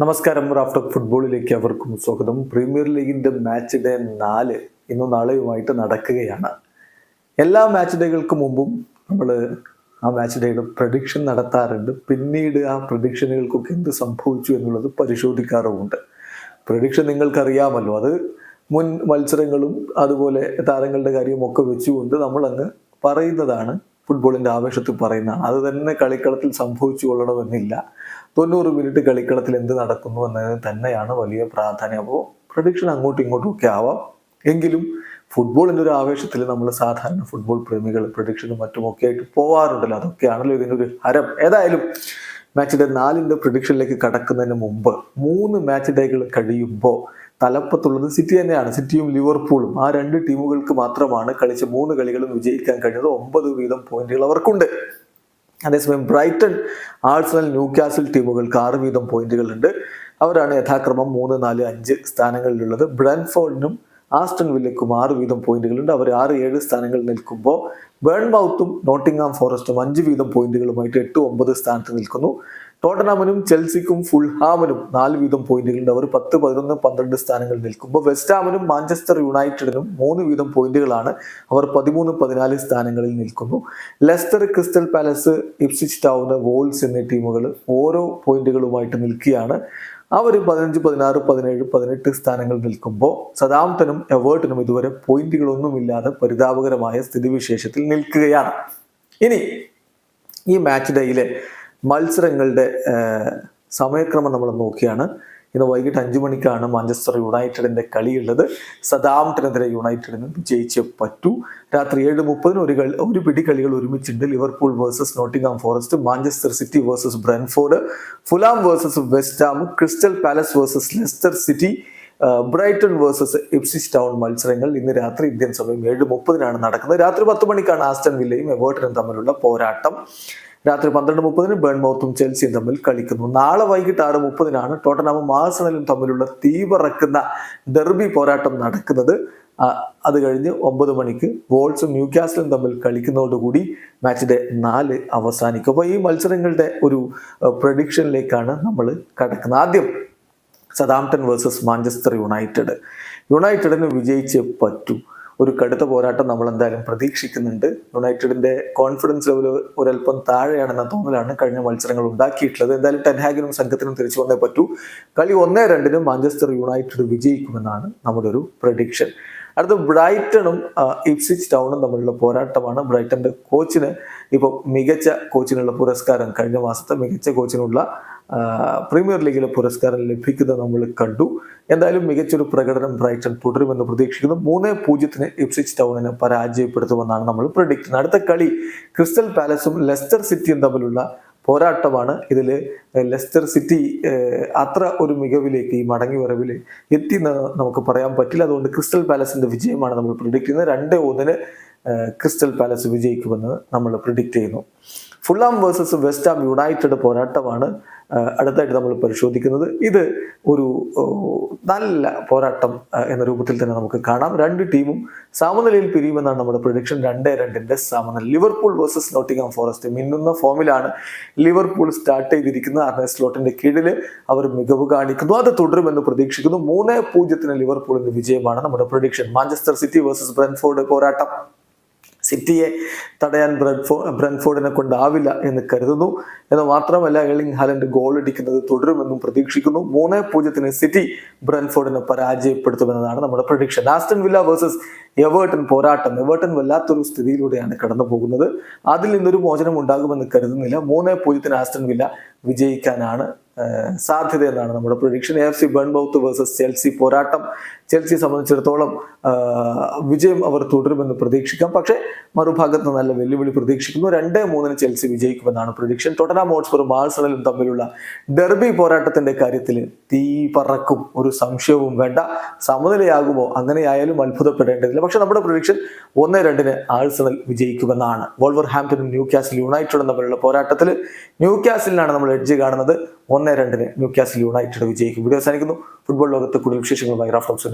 നമസ്കാരം റാഫ്റ്റർ ഫുട്ബോളിലേക്ക് അവർക്കും സ്വാഗതം. പ്രീമിയർ ലീഗിന്റെ മാച്ച് ഡേ നാല് ഇന്നും നാളെയുമായിട്ട് നടക്കുകയാണ്. എല്ലാ മാച്ച് ഡേകൾക്ക് മുമ്പും നമ്മൾ ആ മാച്ച് ഡേയുടെ പ്രഡിക്ഷൻ നടത്താറുണ്ട്. പിന്നീട് ആ പ്രഡിക്ഷനുകൾക്കൊക്കെ എന്ത് സംഭവിച്ചു എന്നുള്ളത് പരിശോധിക്കാറുമുണ്ട്. പ്രഡിക്ഷൻ നിങ്ങൾക്കറിയാമല്ലോ അത് മുൻ മത്സരങ്ങളും അതുപോലെ താരങ്ങളുടെ കാര്യവും ഒക്കെ വെച്ചുകൊണ്ട് നമ്മളങ്ങ് പറയുന്നതാണ്. ഫുട്ബോളിന്റെ ആവേശത്തിൽ പറയുന്നതാണ് അത് തന്നെ കളിക്കളത്തിൽ സംഭവിച്ചു കൊള്ളണമെന്നില്ല. തൊണ്ണൂറ് മിനിറ്റ് കളിക്കളത്തിൽ എന്ത് നടക്കുന്നു എന്നതിന് തന്നെയാണ് വലിയ പ്രാധാന്യം. അപ്പോൾ പ്രഡിക്ഷൻ അങ്ങോട്ടും ഇങ്ങോട്ടും ഒക്കെ ആവാം. എങ്കിലും ഫുട്ബോളിന്റെ ഒരു ആവേശത്തിൽ നമ്മൾ സാധാരണ ഫുട്ബോൾ പ്രേമികൾ പ്രഡിക്ഷനും മറ്റുമൊക്കെ ആയിട്ട് പോവാറുണ്ടല്ലോ. അതൊക്കെയാണല്ലോ ഇതിന്റെ ഒരു ഹരം. ഏതായാലും മാച്ചിന്റെ നാലിന്റെ പ്രഡിക്ഷനിലേക്ക് കടക്കുന്നതിന് മുമ്പ് മൂന്ന് മാച്ച് ഡേകൾ കഴിയുമ്പോൾ തലപ്പത്തുള്ളത് സിറ്റി തന്നെയാണ്. സിറ്റിയും ലിവർപൂളും. ആ രണ്ട് ടീമുകൾക്ക് മാത്രമാണ് കളിച്ച മൂന്ന് കളികളും വിജയിക്കാൻ കഴിഞ്ഞത്. ഒമ്പത് വീതം പോയിന്റുകൾ അവർക്കുണ്ട്. അതേസമയം ബ്രൈറ്റൺ ആഴ്സണൽ ന്യൂകാസിൽ ടീമുകൾക്ക് ആറ് വീതം പോയിന്റുകൾ ഉണ്ട് അവരാണ് യഥാക്രമം മൂന്ന് നാല് അഞ്ച് സ്ഥാനങ്ങളിലുള്ളത്. ബ്രൻഫോർഡിനും ആസ്റ്റൺ വില്ലയ്ക്കും ആറ് വീതം പോയിന്റുകളുണ്ട്. അവർ ആറ് ഏഴ് സ്ഥാനങ്ങൾ നിൽക്കുമ്പോൾ ബേൺമൗത്തും നോട്ടിംഗ്ഹാം ഫോറസ്റ്റും അഞ്ച് വീതം പോയിന്റുകളുമായിട്ട് എട്ട് ഒമ്പത് സ്ഥാനത്ത് നിൽക്കുന്നു. ടോട്ടനാമനും ചെൽസിക്കും ഫുൾഹാമനും നാല് വീതം പോയിന്റുകളുണ്ട്. അവർ പത്ത് പതിനൊന്ന് പന്ത്രണ്ട് സ്ഥാനങ്ങൾ നിൽക്കുമ്പോൾ വെസ്റ്റാമിനും മാഞ്ചസ്റ്റർ യുണൈറ്റഡിനും മൂന്ന് വീതം പോയിന്റുകളാണ്. അവർ പതിമൂന്ന് പതിനാല് സ്ഥാനങ്ങളിൽ നിൽക്കുന്നു. Leicester Crystal Palace Ipswich Town Wolves എന്നീ ടീമുകൾ ഓരോ പോയിന്റുകളുമായിട്ട് നിൽക്കുകയാണ്. അവർ പതിനഞ്ച് പതിനാറ് പതിനേഴ് പതിനെട്ട് സ്ഥാനങ്ങൾ നിൽക്കുമ്പോൾ സദാംത്തനും എവേർട്ടനും ഇതുവരെ പോയിന്റുകളൊന്നുമില്ലാതെ പരിതാപകരമായ സ്ഥിതിവിശേഷത്തിൽ നിൽക്കുകയാണ്. ഇനി ഈ മാച്ച് ഡേയിലെ മത്സരങ്ങളുടെ സമയക്രമം നമ്മൾ നോക്കിയാണ്. ഇന്ന് വൈകിട്ട് അഞ്ചു മണിക്കാണ് മാഞ്ചസ്റ്റർ യുണൈറ്റഡിന്റെ കളിയുള്ളത്. സദാംപ്ടനെതിരെ യുണൈറ്റഡിന് വിജയിച്ചേ പറ്റൂ. രാത്രി ഏഴ് മുപ്പതിന് ഒരു കളി ഒരു പിടി കളികൾ ഒരുമിച്ചുണ്ട്. Liverpool versus Nottingham Forest Manchester City versus Brentford Fulham versus West Ham Crystal Palace versus Leicester City Brighton versus Ipswich Town മത്സരങ്ങൾ ഇന്ന് രാത്രി ഇന്ത്യൻ സമയം ഏഴ് മുപ്പതിനാണ് നടക്കുന്നത്. രാത്രി പത്ത് മണിക്കാണ് ആസ്റ്റൺ വില്ലയും എവേർട്ടനും തമ്മിലുള്ള പോരാട്ടം. രാത്രി പന്ത്രണ്ട് മുപ്പതിന് ബേൺമൗത്തും ചെൽസിയും തമ്മിൽ കളിക്കുന്നു. നാളെ വൈകിട്ട് ആറ് മുപ്പതിനാണ് ടോട്ടനാമും ആഴ്സണലും തമ്മിലുള്ള തീവറക്കുന്ന ഡെർബി പോരാട്ടം നടക്കുന്നത്. അത് കഴിഞ്ഞ് ഒമ്പത് മണിക്ക് വോൾസും ന്യൂകാസിലും തമ്മിൽ കളിക്കുന്നതോടുകൂടി മാച്ചിന്റെ നാല് അവസാനിക്കും. അപ്പോൾ ഈ മത്സരങ്ങളുടെ ഒരു പ്രഡിക്ഷനിലേക്കാണ് നമ്മൾ കടക്കുന്നത്. ആദ്യം സദാംപ്ടൺ വേഴ്സസ് മാഞ്ചസ്റ്റർ യുണൈറ്റഡ്. യുണൈറ്റഡിന് വിജയിച്ച് പറ്റൂ. ഒരു കടുത്ത പോരാട്ടം നമ്മൾ എന്തായാലും പ്രതീക്ഷിക്കുന്നുണ്ട്. യുണൈറ്റഡിന്റെ കോൺഫിഡൻസ് ലെവൽ ഒരല്പം താഴെയാണെന്ന തോന്നലാണ് കഴിഞ്ഞ മത്സരങ്ങൾ ഉണ്ടാക്കിയിട്ടുള്ളത്. എന്തായാലും ടെൻഹാഗിനും സംഘത്തിനും തിരിച്ചു വന്നേ പറ്റൂ. കളി ഒന്നേ രണ്ടിനും മാഞ്ചസ്റ്റർ യുണൈറ്റഡ് വിജയിക്കുമെന്നാണ് നമ്മുടെ ഒരു പ്രഡിക്ഷൻ അടുത്ത ബ്രൈറ്റണും ഇപ്സിച്ച് ടൗണും തമ്മിലുള്ള പോരാട്ടമാണ്. ബ്രൈറ്റന്റെ കോച്ചിന് ഇപ്പോൾ മികച്ച കോച്ചിനുള്ള പുരസ്കാരം കഴിഞ്ഞ മാസത്തെ മികച്ച കോച്ചിനുള്ള പ്രീമിയർ ലീഗിലെ പുരസ്കാരം ലഭിക്കുന്നത് നമ്മൾ കണ്ടു. എന്തായാലും മികച്ചൊരു പ്രകടനം ബ്രൈറ്റൺ തുടരുമെന്ന് പ്രതീക്ഷിക്കുന്നു. മൂന്ന് പൂജ്യത്തിന് ഇപ്സിച്ച് ടൗണിനെ പരാജയപ്പെടുത്തുമെന്നാണ് നമ്മൾ പ്രഡിക്റ്റ് ചെയ്യുന്നത്. അടുത്ത കളി ക്രിസ്റ്റൽ പാലസും ലെസ്റ്റർ സിറ്റിയും തമ്മിലുള്ള പോരാട്ടമാണ് ഇതിൽ ലെസ്റ്റർ സിറ്റി അത്ര ഒരു മികവിലേക്ക് ഈ മടങ്ങി വരവിൽ എത്തി നമുക്ക് പറയാൻ പറ്റില്ല. അതുകൊണ്ട് ക്രിസ്റ്റൽ പാലസിന്റെ വിജയമാണ് നമ്മൾ പ്രിഡിക്റ്റ് ചെയ്യുന്നത്. രണ്ട് ഒന്നിന് ക്രിസ്റ്റൽ പാലസ് വിജയിക്കുമെന്ന് നമ്മൾ പ്രിഡിക്റ്റ് ചെയ്യുന്നു. Fulham versus West Ham United പോരാട്ടമാണ് അടുത്തായിട്ട് നമ്മൾ പരിശോധിക്കുന്നത്. ഇത് ഒരു നല്ല പോരാട്ടം എന്ന രൂപത്തിൽ തന്നെ നമുക്ക് കാണാം. രണ്ട് ടീമും സമനിലയിൽ പിരിയുമെന്നാണ് നമ്മുടെ പ്രൊഡിക്ഷൻ രണ്ടേ രണ്ടിന്റെ സമനില. ലിവർപൂൾ വേഴ്സസ് നോട്ടിംഗാം ഫോറസ്റ്റ് മിന്നുന്ന ഫോമിലാണ് ലിവർപൂൾ സ്റ്റാർട്ട് ചെയ്തിരിക്കുന്നത്. അർണേ സ്ലോട്ടിന്റെ കീഴിൽ അവർ മികവ് കാണിക്കുന്നു. അത് തുടരുമെന്ന് പ്രതീക്ഷിക്കുന്നു. മൂന്ന് പൂജ്യത്തിന് ലിവർപൂളിന്റെ വിജയമാണ് നമ്മുടെ prediction Manchester City versus Brentford പോരാട്ടം. സിറ്റിയെ തടയാൻ ബ്രൻഫോ ബ്രൻഫോർഡിനെ കൊണ്ടാവില്ല എന്ന് കരുതുന്നു. എന്ന് മാത്രമല്ല എളിംഗ് ഹാലൻഡ് ഗോൾ അടിക്കുന്നത് തുടരുമെന്നും പ്രതീക്ഷിക്കുന്നു. മൂന്ന് പൂജ്യത്തിന് സിറ്റി ബ്രൻഫോർഡിനെ പരാജയപ്പെടുത്തുമെന്നതാണ് നമ്മുടെ prediction. Aston Villa versus Everton പോരാട്ടം. എവേർട്ടൺ വല്ലാത്തൊരു സ്ഥിതിയിലൂടെയാണ് കടന്നു പോകുന്നത് അതിൽ നിന്നൊരു മോചനം ഉണ്ടാകുമെന്ന് കരുതുന്നില്ല. മൂന്ന് പൂജ്യത്തിന് ആസ്റ്റൺ വില്ല വിജയിക്കാനാണ് സാധ്യത എന്നാണ് നമ്മുടെ prediction. F C Bournemouth versus Chelsea പോരാട്ടം. ചെൽസിയെ സംബന്ധിച്ചിടത്തോളം വിജയം അവർ തുടരുമെന്ന് പ്രതീക്ഷിക്കാം. പക്ഷേ മറുഭാഗത്ത് നല്ല വെല്ലുവിളി പ്രതീക്ഷിക്കുന്നു. രണ്ട് മൂന്നിന് ചെൽസി വിജയിക്കുമെന്നാണ് പ്രൊഡിക്ഷൻ ടൊട്ടനാം ഹോട്ട്സ്പറും ആഴ്സണലും തമ്മിലുള്ള ഡെർബി പോരാട്ടത്തിന്റെ കാര്യത്തിൽ തീ പറക്കും ഒരു സംശയവും വേണ്ട. സമനിലയാകുമോ? അങ്ങനെയായാലും അത്ഭുതപ്പെടേണ്ടതില്ല. പക്ഷെ നമ്മുടെ പ്രൊഡിക്ഷൻ ഒന്ന് രണ്ടിന് ആഴ്സണൽ വിജയിക്കുമെന്നാണ്. വോൾവർ ഹാംപ്റ്റനും ന്യൂ കാസിൽ യുണൈറ്റഡും തമ്മിലുള്ള പോരാട്ടത്തിൽ ന്യൂ ക്യാസിലാണ് നമ്മൾ എഡ്ജ് കാണുന്നത്. ഒന്ന് രണ്ടിന് ന്യൂ കാസിൽ യുണൈറ്റഡ് വിജയിക്കും. വീഡിയോ അവസാനിക്കുന്നു. ഫുട്ബോൾ ലോകത്ത് കൂടുതൽ വിശേഷങ്ങളുമായി റാഫ്റ്റോക്സ്